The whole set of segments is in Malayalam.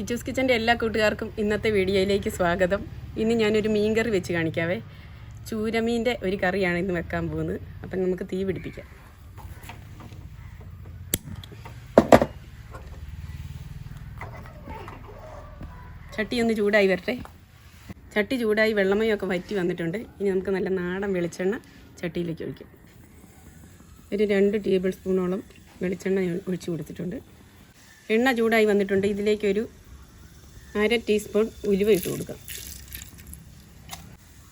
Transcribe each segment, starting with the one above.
ടീച്ചേഴ്സ് കിച്ചന്റെ എല്ലാ കൂട്ടുകാർക്കും ഇന്നത്തെ വീഡിയോയിലേക്ക് സ്വാഗതം. ഇന്ന് ഞാനൊരു മീൻ കറി വെച്ച് കാണിക്കാവേ. ചൂരമീന്റെ ഒരു കറിയാണ് ഇന്ന് വെക്കാൻ പോകുന്നത്. അപ്പം നമുക്ക് തീ പിടിപ്പിക്കാം. ചട്ടി ഒന്ന് ചൂടായി വരട്ടെ. ചട്ടി ചൂടായി വെള്ളമയൊക്കെ വറ്റി വന്നിട്ടുണ്ട്. ഇനി നമുക്ക് നല്ല നാടൻ വെളിച്ചെണ്ണ ചട്ടിയിലേക്ക് ഒഴിക്കാം. ഒരു രണ്ട് ടേബിൾ സ്പൂണോളം വെളിച്ചെണ്ണ ഒഴിച്ചു കൊടുത്തിട്ടുണ്ട്. എണ്ണ ചൂടായി വന്നിട്ടുണ്ട്. ഇതിലേക്കൊരു അര ടീസ്പൂൺ ഉലുവ ഇട്ട് കൊടുക്കാം.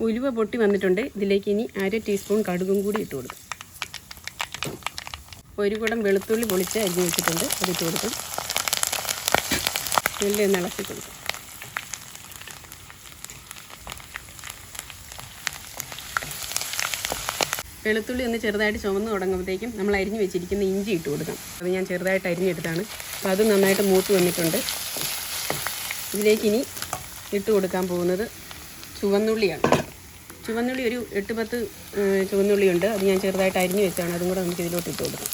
ഉലുവ പൊട്ടി വന്നിട്ടുണ്ട്. ഇതിലേക്ക് ഇനി അര ടീസ്പൂൺ കടുകും കൂടി ഇട്ട് കൊടുക്കാം. ഒരു കുടം വെളുത്തുള്ളി പൊളിച്ച് അരിഞ്ഞ് വെച്ചിട്ടുണ്ട്. അതിട്ട് കൊടുക്കും. നെല്ല് ഒന്ന് ഇളക്കി കൊടുക്കും. വെളുത്തുള്ളി ഒന്ന് ചെറുതായിട്ട് ചുമന്ന് തുടങ്ങുമ്പോഴത്തേക്കും നമ്മൾ അരിഞ്ഞ് വെച്ചിരിക്കുന്ന ഇഞ്ചി ഇട്ട് കൊടുക്കാം. അത് ഞാൻ ചെറുതായിട്ട് അരിഞ്ഞെടുത്താണ്. അപ്പോൾ അത് നന്നായിട്ട് മൂത്ത് വന്നിട്ടുണ്ട്. ഇതിലേക്ക് ഇനി ഇട്ട് കൊടുക്കാൻ പോകുന്നത് ചുവന്നുള്ളിയാണ്. ചുവന്നുള്ളി ഒരു എട്ട് പത്ത് ചുവന്നുള്ളിയുണ്ട്. അത് ഞാൻ ചെറുതായിട്ട് അരിഞ്ഞ് വെച്ചാണ്. അതും കൂടെ നമുക്ക് ഇതിലോട്ട് ഇട്ട് കൊടുക്കാം.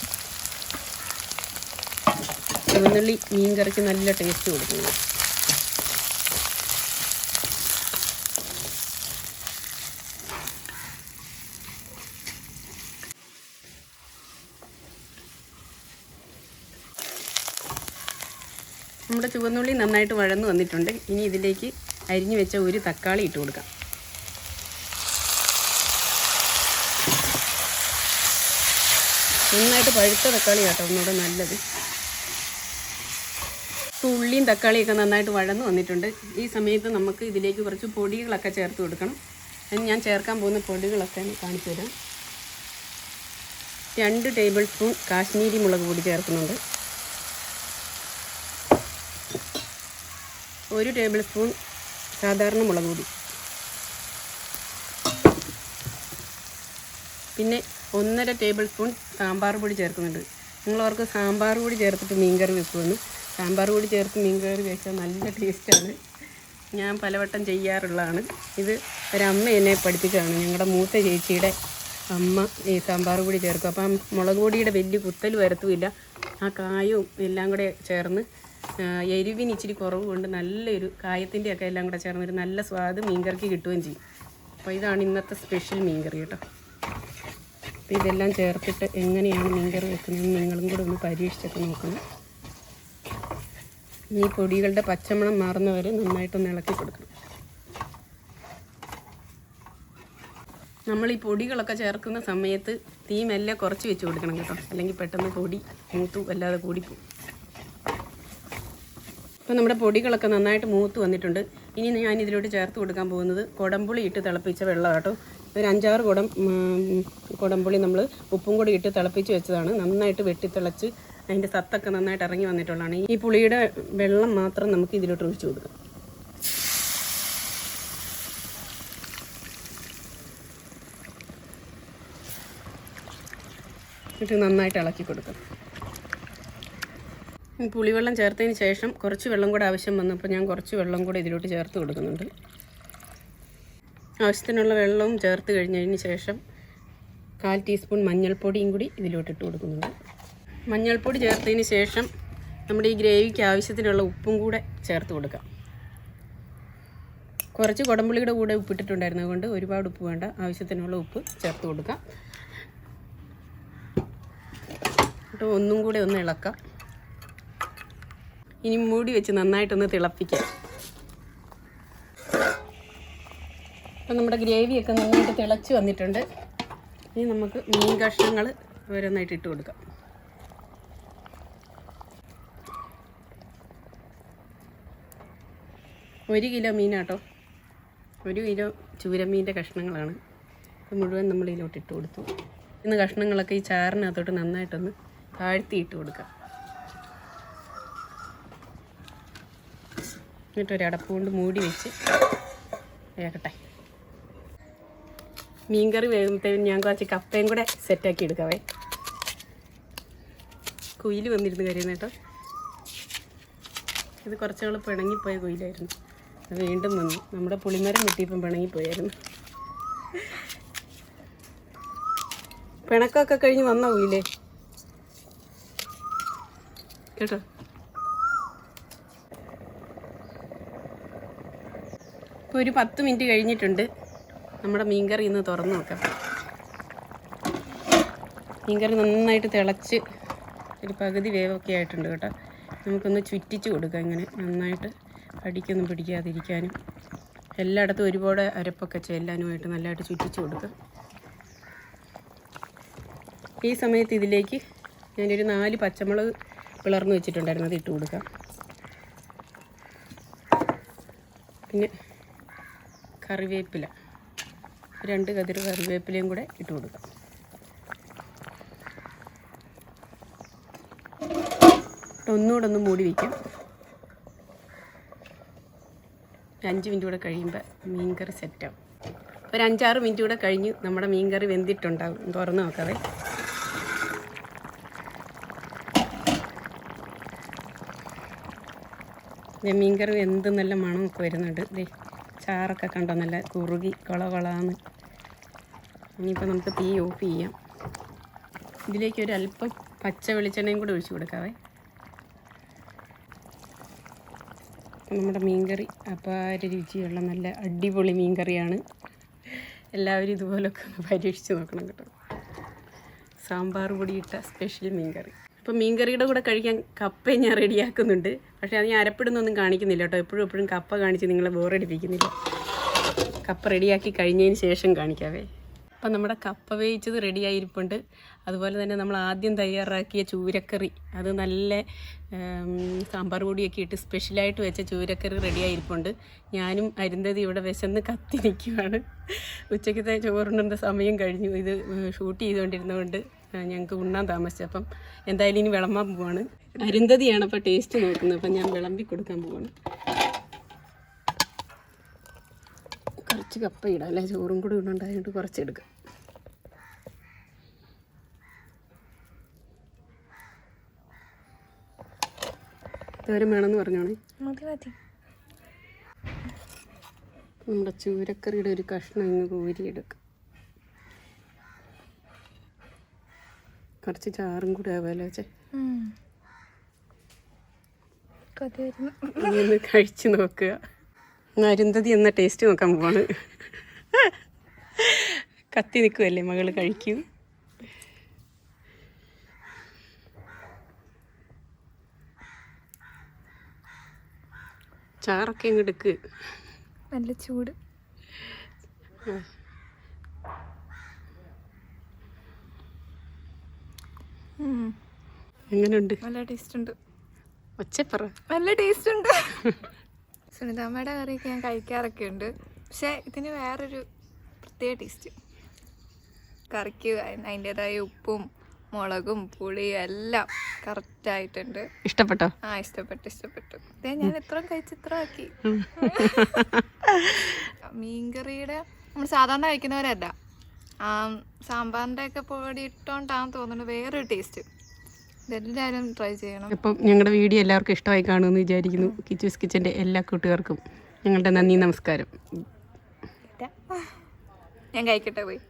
ചുവന്നുള്ളി മീൻ കറിക്ക് നല്ല ടേസ്റ്റ് കൊടുക്കുന്നത് നമ്മുടെ ചുവന്നുള്ളി നന്നായിട്ട് വഴന്ന് വന്നിട്ടുണ്ട്. ഇനി ഇതിലേക്ക് അരിഞ്ഞു വെച്ച ഒരു തക്കാളി ഇട്ട് കൊടുക്കാം. നന്നായിട്ട് പഴുത്ത തക്കാളി കേട്ടോ ഒന്നുകൂടെ നല്ലത്. ഉള്ളിയും തക്കാളിയൊക്കെ നന്നായിട്ട് വഴന്ന് വന്നിട്ടുണ്ട്. ഈ സമയത്ത് നമുക്ക് ഇതിലേക്ക് കുറച്ച് പൊടികളൊക്കെ ചേർത്ത് കൊടുക്കണം. അതിന് ഞാൻ ചേർക്കാൻ പോകുന്ന പൊടികളൊക്കെ കാണിച്ചു തരാം രണ്ട് ടേബിൾ സ്പൂൺ കാശ്മീരി മുളക് പൊടി ചേർക്കുന്നുണ്ട്. ഒരു ടേബിൾ സ്പൂൺ സാധാരണ മുളക് പൊടി. പിന്നെ ഒന്നര ടേബിൾ സ്പൂൺ സാമ്പാർ പൊടി ചേർക്കുന്നുണ്ട്. നിങ്ങളവർക്ക് സാമ്പാർ പൊടി ചേർത്തിട്ട് മീൻകറി വെക്കുമെന്ന് സാമ്പാർ പൊടി ചേർത്ത് മീൻകറി വെച്ചാൽ നല്ല ടേസ്റ്റാണ്. ഞാൻ പലവട്ടം ചെയ്യാറുള്ളതാണ്. ഇത് ഒരമ്മ എന്നെ പഠിപ്പിച്ചതാണ്. ഞങ്ങളുടെ മൂത്ത ചേച്ചിയുടെ അമ്മ ഈ സാമ്പാർ പൊടി ചേർക്കും. അപ്പം മുളക് പൊടിയുടെ വലിയ കുത്തൽ വരത്തുമില്ല ആ കായവും എല്ലാം കൂടെ ചേർന്ന് എരിവിന് ഇച്ചിരി കുറവ് കൊണ്ട് നല്ലൊരു കായത്തിന്റെ ഒക്കെ എല്ലാം കൂടെ ചേർന്ന് ഒരു നല്ല സ്വാദ് മീൻകറിക്ക് കിട്ടുകയും ചെയ്യും. അപ്പോൾ ഇതാണ് ഇന്നത്തെ സ്പെഷ്യൽ മീൻകറി കേട്ടോ. അപ്പോൾ ഇതെല്ലാം ചേർത്തിട്ട് എങ്ങനെയാണ് മീൻകറി വെക്കുന്നത് നിങ്ങളും കൂടെ ഒന്ന് പരീക്ഷിച്ചൊക്കെ നോക്കണം. ഈ പൊടികളുടെ പച്ചമണം മാറുന്നവരെ നന്നായിട്ടൊന്ന് ഇളക്കി കൊടുക്കണം. നമ്മൾ ഈ പൊടികളൊക്കെ ചേർക്കുന്ന സമയത്ത് തീ മെല്ലെ കുറച്ച് വെച്ച് കൊടുക്കണം കേട്ടോ. അല്ലെങ്കിൽ പെട്ടെന്ന് പൊടി മൂത്തു വല്ലാതെ കൂടിപ്പോവും. ഇപ്പോൾ നമ്മുടെ പൊടികളൊക്കെ നന്നായിട്ട് മൂത്ത് വന്നിട്ടുണ്ട്. ഇനി ഞാൻ ഇതിലോട്ട് ചേർത്ത് കൊടുക്കാൻ പോകുന്നത് കുടംപുളി ഇട്ട് തിളപ്പിച്ച വെള്ളം കേട്ടോ ഒരു അഞ്ചാറ് കുടം കുടംപുളി നമ്മൾ ഉപ്പും കൂടി ഇട്ട് തിളപ്പിച്ച് വെച്ചതാണ്. നന്നായിട്ട് വെട്ടിത്തിളച്ച് അതിന്റെ സത്തൊക്കെ നന്നായിട്ട് ഇറങ്ങി വന്നിട്ടുള്ളതാണ്. ഈ പുളിയുടെ വെള്ളം മാത്രം നമുക്ക് ഇതിലോട്ട് ഒഴിച്ചു കൊടുക്കാം. എന്നിട്ട് നന്നായിട്ട് ഇളക്കി കൊടുക്കാം. പുളിവെള്ളം ചേർത്തതിന് ശേഷം കുറച്ച് വെള്ളം കൂടെ ആവശ്യം വന്നപ്പോൾ ഞാൻ കുറച്ച് വെള്ളം കൂടെ ഇതിലോട്ട് ചേർത്ത് കൊടുക്കുന്നുണ്ട്. ആവശ്യത്തിനുള്ള വെള്ളവും ചേർത്ത് കഴിഞ്ഞതിന് ശേഷം കാൽ ടീസ്പൂൺ മഞ്ഞൾപ്പൊടിയും കൂടി ഇതിലോട്ട് ഇട്ട് കൊടുക്കുന്നുണ്ട്. മഞ്ഞൾപ്പൊടി ചേർത്തതിന് ശേഷം നമ്മുടെ ഈ ഗ്രേവിക്ക് ആവശ്യത്തിനുള്ള ഉപ്പും കൂടെ ചേർത്ത് കൊടുക്കാം. കുറച്ച് കുടമ്പുളിയുടെ കൂടെ ഉപ്പിട്ടിട്ടുണ്ടായിരുന്നത് കൊണ്ട് ഒരുപാട് ഉപ്പ് വേണ്ട. ആവശ്യത്തിനുള്ള ഉപ്പ് ചേർത്ത് കൊടുക്കാം. ഒന്നും കൂടെ ഒന്ന് ഇളക്കാം. ഇനി മൂടി വെച്ച് നന്നായിട്ടൊന്ന് തിളപ്പിക്കാം. അപ്പം നമ്മുടെ ഗ്രേവിയൊക്കെ നന്നായിട്ട് തിളച്ച് വന്നിട്ടുണ്ട്. ഇനി നമുക്ക് മീൻ കഷ്ണങ്ങൾ ഓരോന്നായിട്ട് ഇട്ട് കൊടുക്കാം. ഒരു കിലോ മീനാട്ടോ. ഒരു കിലോ ചൂരമീന്റെ കഷ്ണങ്ങളാണ്. ഇത് മുഴുവൻ നമ്മൾ ഇട്ട് കൊടുത്തു. ഇന്ന് കഷ്ണങ്ങളൊക്കെ ഈ ചാറിനകത്തോട്ട് നന്നായിട്ടൊന്ന് താഴ്ത്തി ഇട്ട് കൊടുക്കാം. എന്നിട്ട് ഒരു അടപ്പ് കൊണ്ട് മൂടി വെച്ച് വേകട്ടെ മീൻകറി വേകുമ്പോഴത്തേനും ഞാൻ കുറച്ച് കപ്പയും കൂടെ സെറ്റാക്കി എടുക്കാവേ. കുയിൽ വന്നിരുന്നു കരുതുന്ന കേട്ടോ. ഇത് കുറച്ചുകൾ പിണങ്ങിപ്പോയ കുയിലായിരുന്നു. അത് വീണ്ടും വന്നു. നമ്മുടെ പുളിമരം വെട്ടിയപ്പം പിണങ്ങിപ്പോയായിരുന്നു. പിണക്കമൊക്കെ കഴിഞ്ഞ് വന്ന കുയിലേ? കേട്ടോ? ഇപ്പോൾ ഒരു പത്ത് മിനിറ്റ് കഴിഞ്ഞിട്ടുണ്ട്. നമ്മുടെ മീൻകറി ഇന്ന് തുറന്ന് നോക്കാം. മീൻകറി നന്നായിട്ട് തിളച്ച് ഒരു പകുതി വേവൊക്കെ ആയിട്ടുണ്ട് കേട്ടോ. നമുക്കൊന്ന് ചുറ്റിച്ച് കൊടുക്കാം ഇങ്ങനെ. നന്നായിട്ട് അടിക്കൊന്നും പിടിക്കാതിരിക്കാനും. എല്ലായിടത്തും ഒരുപാട് അരപ്പൊക്കെ ചെല്ലാനുമായിട്ട് നല്ലതായിട്ട് ചുറ്റിച്ച് കൊടുക്കുക ഈ സമയത്ത് ഇതിലേക്ക് ഞാനൊരു നാല് പച്ചമുളക് പിളർന്ന് വെച്ചിട്ടുണ്ടായിരുന്നു. അത് ഇട്ട് കൊടുക്കാം. പിന്നെ കറിവേപ്പില. രണ്ട് കതിർ കറിവേപ്പിലയും കൂടെ ഇട്ട് കൊടുക്കാം. ഒന്നുകൂടെ ഒന്ന് മൂടി വയ്ക്കാം അഞ്ച് മിനിറ്റ് കൂടെ കഴിയുമ്പോൾ മീൻകറി സെറ്റാവും. ഒരു അഞ്ചാറ് മിനിറ്റ് കൂടെ കഴിഞ്ഞ് നമ്മുടെ മീൻകറി വെന്തിട്ടുണ്ടാകും തുറന്ന് നോക്കാവേ. മീൻകറി എന്ത് നല്ല മണമൊക്കെ വരുന്നുണ്ട്. ദേ ചാറൊക്കെ കണ്ടോ? നല്ല കുറുകി കൊള കൊളാന്ന് ഇനിയിപ്പോൾ നമുക്ക് തീ ഓഫ് ചെയ്യാം. ഇതിലേക്ക് ഒരു അല്പം പച്ച വെളിച്ചെണ്ണയും കൂടെ ഒഴിച്ചു കൊടുക്കാവേ. നമ്മുടെ മീൻകറി അപാര രുചിയുള്ള നല്ല അടിപൊളി മീൻകറിയാണ്. എല്ലാവരും ഇതുപോലൊക്കെ ഒന്ന് പരീക്ഷിച്ച് നോക്കണം കേട്ടോ. സാമ്പാർ പൊടിയിട്ട സ്പെഷ്യൽ മീൻകറി. അപ്പം മീൻകറിയുടെ കൂടെ കഴിക്കാൻ കപ്പ ഞാൻ റെഡിയാക്കുന്നുണ്ട്. പക്ഷേ അത് ഞാൻ അരപ്പിടുന്നൊന്നും കാണിക്കുന്നില്ല കേട്ടോ. എപ്പോഴും എപ്പോഴും കപ്പ കാണിച്ച് നിങ്ങളെ ബോറടിപ്പിക്കുന്നില്ല. കപ്പ റെഡിയാക്കി കഴിഞ്ഞതിന് ശേഷം കാണിക്കാവേ. അപ്പം നമ്മുടെ കപ്പ വേവിച്ചത് റെഡിയായിരിപ്പുണ്ട് അതുപോലെ തന്നെ നമ്മൾ ആദ്യം തയ്യാറാക്കിയ ചൂരക്കറി. അത് നല്ല സാമ്പാർ പൊടിയൊക്കെ ഇട്ട് സ്പെഷ്യലായിട്ട് വെച്ച ചൂരക്കറി റെഡിയായിരിപ്പുണ്ട് ഞാനും അരുന്ധതി ഇവിടെ വിശന്ന് കത്തി നിൽക്കുവാണ് ഉച്ചയ്ക്കത്തെ ചോറുണ്ടെന്ന സമയം കഴിഞ്ഞു. ഇത് ഷൂട്ട് ചെയ്തുകൊണ്ടിരുന്നതുകൊണ്ട് ഞങ്ങൾക്ക് ഉണ്ണാൻ താമസിച്ചു. അപ്പം എന്തായാലും ഇനി വിളമ്പാൻ പോവാണ്. അരുന്ധതിയാണ് അപ്പോൾ ടേസ്റ്റ് നോക്കുന്നത്. അപ്പം ഞാൻ വിളമ്പി കൊടുക്കാൻ പോവാണ്. കുറച്ച് കപ്പ ഇടാം അല്ലേ? ചോറും കൂടി ഇടുന്നുണ്ടായതുകൊണ്ട് കുറച്ച് എടുക്കാം. തോരം വേണമെന്ന് പറഞ്ഞോണേ മതി. മതി നമ്മുടെ ചൂരക്കറിയുടെ ഒരു കഷ്ണം ഇങ്ങ് കോരിയെടുക്കാം. കുറച്ച് ചാറും കൂടെ ആവാലോ ചേ. ഒന്ന് കഴിച്ച് നോക്കുക. നരുന്തതി അരുന്ധതി എന്ന ടേസ്റ്റ് നോക്കാൻ പോവാണ്. കത്തി നിൽക്കുമല്ലേ മകൾ കഴിക്കൂ. ചാറൊക്കെ ഇങ്ങെടുക്ക് നല്ല ചൂട്. എങ്ങനെയുണ്ട് നല്ല ടേസ്റ്റ് ഉണ്ട് ഒച്ചപ്പറ നല്ല ടേസ്റ്റ് ഉണ്ട് സുനിതാമ്മയുടെ കറിയൊക്കെ ഞാൻ കഴിക്കാറൊക്കെ ഉണ്ട് പക്ഷെ ഇതിന് വേറൊരു പ്രത്യേക ടേസ്റ്റ്. കറിക്ക് അതിന്റെതായ ഉപ്പും മുളകും പുളിയും എല്ലാം കറക്റ്റായിട്ടുണ്ട് ഇഷ്ടപ്പെട്ടോ? ആ ഇഷ്ടപ്പെട്ടു ഇഷ്ടപ്പെട്ടു. ഞാൻ ഇത്രയും കഴിച്ച് ഇത്ര ആക്കി. മീൻകറിയുടെ നമ്മൾ സാധാരണ കഴിക്കുന്നവരല്ല. സാമ്പാറിന്റെ ഒക്കെ പൊടി ഇട്ടോണ്ടാന്ന് തോന്നുന്നു. വേറൊരു ടേസ്റ്റ് ഇതെല്ലാവരും ട്രൈ ചെയ്യണം. ഇപ്പം ഞങ്ങളുടെ വീഡിയോ എല്ലാവർക്കും ഇഷ്ടമായി കാണുമെന്ന് വിചാരിക്കുന്നു. കിച്ചൂസ് കിച്ചന്റെ എല്ലാ കൂട്ടുകാർക്കും ഞങ്ങളുടെ നന്ദി നമസ്കാരം. ഞാൻ കഴിക്കട്ടെ പോയി.